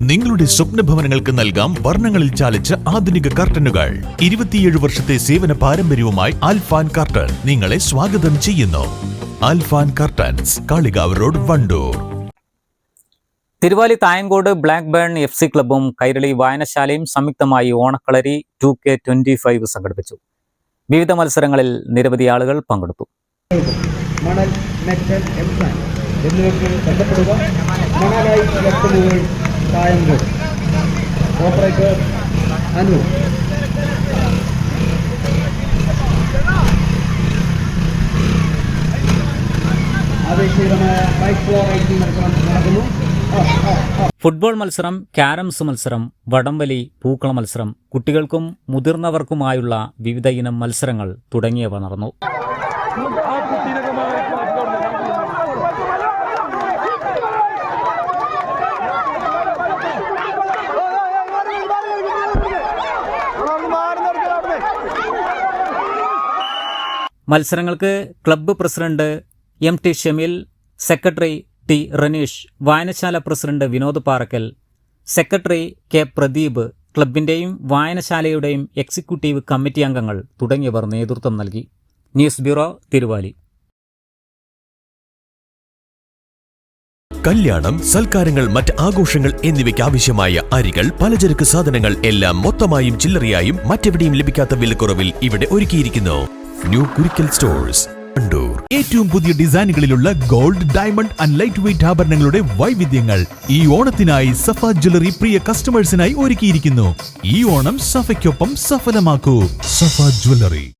നിങ്ങളുടെ സ്വപ്ന ഭവനങ്ങൾക്ക് നൽകാം വർണങ്ങളിൽ ചാലിച്ച ആധുനിക കർട്ടനുകൾ. ഇരുപത്തിയേഴ് വർഷത്തെ സേവന പാരമ്പര്യവുമായി ആൽഫാൻ കർട്ടൻ നിങ്ങളെ സ്വാഗതം ചെയ്യുന്നു. Alfan curtains Kalikavu road Wandoor. Thiruvali Thayankode black burn F C ക്ലബും Kairali വായനശാലയും സംയുക്തമായി ഓണക്കളരി ടു കെ ട്വന്റി ഫൈവ് സംഘടിപ്പിച്ചു. വിവിധ മത്സരങ്ങളിൽ നിരവധി ആളുകൾ പങ്കെടുത്തു. മണൽ മെറ്റൽ എന്നിവയ്ക്ക് ബന്ധപ്പെടുക. മണലായി കായംകോട് ഓപ്പറേറ്റർ അനു ആവേശകരമായ ബൈക്ക് മത്സരം നടക്കുന്നു. ഫുട്ബോൾ മത്സരം ക്യാരംസ് മത്സരം വടംവലി പൂക്കള മത്സരം കുട്ടികൾക്കും മുതിർന്നവർക്കുമായുള്ള വിവിധ ഇനം മത്സരങ്ങൾ തുടങ്ങിയവ നടന്നു. മത്സരങ്ങൾക്ക് club president M T Shamil secretary T Ranish വായനശാല president Vinod Parakkal secretary K Pradeep ക്ലബിന്റെയും വായനശാലയുടെയും എക്സിക്യൂട്ടീവ് കമ്മിറ്റി അംഗങ്ങൾ തുടങ്ങിയവർ നേതൃത്വം നൽകി. News bureau Thiruvali. കല്യാണം സൽക്കാരങ്ങൾ മറ്റ് ആഘോഷങ്ങൾ എന്നിവയ്ക്ക് ആവശ്യമായ അരികൾ പലചരക്ക് സാധനങ്ങൾ എല്ലാം മൊത്തമായും ചില്ലറയായും മറ്റെവിടെയും ലഭിക്കാത്ത വിലക്കുറവിൽ ഇവിടെ ഒരുക്കിയിരിക്കുന്നു. ന്യൂ കുരിക്കൽ സ്റ്റോഴ്സ് കണ്ടൂർ ഏറ്റവും പുതിയ ഡിസൈനുകളിലുള്ള gold diamond and light weight ആഭരണങ്ങളുടെ വൈവിധ്യങ്ങൾ ഈ ഓണത്തിനായി സഫ ജ്വല്ലറി പ്രിയ കസ്റ്റമേഴ്സിനായി ഒരുക്കിയിരിക്കുന്നു. ഈ ഓണം സഫയ്ക്കൊപ്പം സഫലമാക്കൂ. സഫ ജ്വല്ലറി.